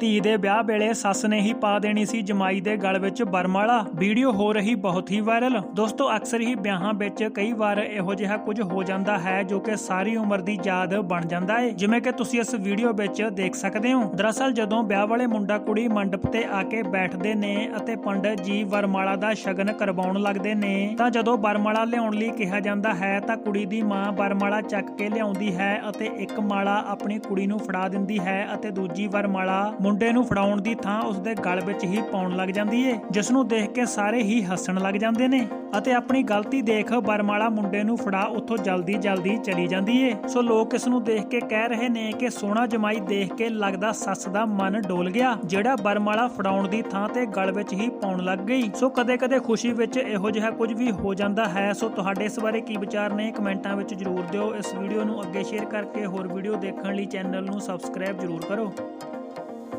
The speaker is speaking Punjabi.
ਧੀ ਦੇ ਵਿਆਹ ਵੇਲੇ ਸੱਸ ਨੇ ਹੀ ਪਾ ਦੇਣੀ ਸੀ ਜਮਾਈ ਦੇ ਗਲ ਵਿੱਚ ਬਰਮਾਲਾ। ਵੀਡੀਓ ਹੋ ਰਹੀ ਬਹੁਤ ਹੀ ਵਾਇਰਲ। ਦੋਸਤੋ, ਅਕਸਰ ਹੀ ਵਿਆਹਾਂ ਵਿੱਚ ਕਈ ਵਾਰ ਇਹੋ ਜਿਹਾ ਕੁਝ ਹੋ ਜਾਂਦਾ ਹੈ ਜੋ ਕਿ ਸਾਰੀ ਉਮਰ ਦੀ ਯਾਦ ਬਣ ਜਾਂਦਾ ਹੈ ਜਿਵੇਂ ਕਿ ਤੁਸੀਂ ਇਸ ਵੀਡੀਓ ਵਿੱਚ ਦੇਖ ਸਕਦੇ ਹੋ। ਦਰਅਸਲ, ਜਦੋਂ ਵਿਆਹ ਵਾਲੇ ਮੁੰਡਾ ਕੁੜੀ ਮੰਡਪ ਤੇ ਆ ਕੇ ਬੈਠਦੇ ਨੇ ਅਤੇ ਪੰਡਤ ਜੀ ਵਰਮਾਲਾ ਦਾ ਸ਼ਗਨ ਕਰਵਾਉਣ ਲੱਗਦੇ ਨੇ, ਤਾਂ ਜਦੋਂ ਵਰਮਾਲਾ ਲਿਆਉਣ ਲਈ ਕਿਹਾ ਜਾਂਦਾ ਹੈ, ਤਾਂ ਕੁੜੀ ਦੀ ਮਾਂ ਵਰਮਾਲਾ ਚੱਕ ਕੇ ਲਿਆਉਂਦੀ ਹੈ ਅਤੇ ਇੱਕ ਮਾਲਾ ਆਪਣੀ ਕੁੜੀ ਨੂੰ ਫੜਾ ਦਿੰਦੀ ਹੈ ਅਤੇ ਦੂਜੀ ਵਰਮਾਲਾ ਮੁੰਡੇ ਨੂੰ ਫੜਾਉਣ ਦੀ ਥਾਂ ਉਸਦੇ ਗਲ ਵਿੱਚ ਹੀ ਪਾਉਣ ਲੱਗ ਜਾਂਦੀ ਏ, ਜਿਸ ਨੂੰ ਦੇਖ ਕੇ ਸਾਰੇ ਹੀ ਹੱਸਣ ਲੱਗ ਜਾਂਦੇ ਨੇ ਅਤੇ ਆਪਣੀ ਗਲਤੀ ਦੇਖ ਬਰਮਾਲਾ ਮੁੰਡੇ ਨੂੰ ਫੜਾ ਉੱਥੋਂ ਜਲਦੀ ਜਲਦੀ ਚਲੀ ਜਾਂਦੀ ਏ। ਸੋ ਲੋਕ ਇਸ ਨੂੰ ਦੇਖ ਕੇ ਕਹਿ ਰਹੇ ਨੇ ਕਿ ਸੋਹਣਾ ਜਮਾਈ ਦੇਖ ਕੇ ਲੱਗਦਾ ਸੱਸ ਦਾ ਮਨ ਡੋਲ ਗਿਆ, ਜਿਹੜਾ ਬਰਮਾਲਾ ਫੜਾਉਣ ਦੀ ਥਾਂ ਤੇ ਗਲ ਵਿੱਚ ਹੀ ਪਾਉਣ ਲੱਗ ਗਈ। ਸੋ ਕਦੇ-ਕਦੇ ਖੁਸ਼ੀ ਵਿੱਚ ਇਹੋ ਜਿਹਾ ਕੁਝ ਵੀ ਹੋ ਜਾਂਦਾ ਹੈ। ਸੋ ਤੁਹਾਡੇ ਇਸ ਬਾਰੇ ਕੀ ਵਿਚਾਰ ਨੇ ਕਮੈਂਟਾਂ ਵਿੱਚ ਜਰੂਰ ਦਿਓ। ਇਸ ਵੀਡੀਓ ਨੂੰ ਅੱਗੇ ਸ਼ੇਅਰ ਕਰਕੇ ਹੋਰ ਵੀਡੀਓ ਦੇਖਣ ਲਈ ਚੈਨਲ ਨੂੰ ਸਬਸਕ੍ਰਾਈਬ ਜਰੂਰ ਕਰੋ।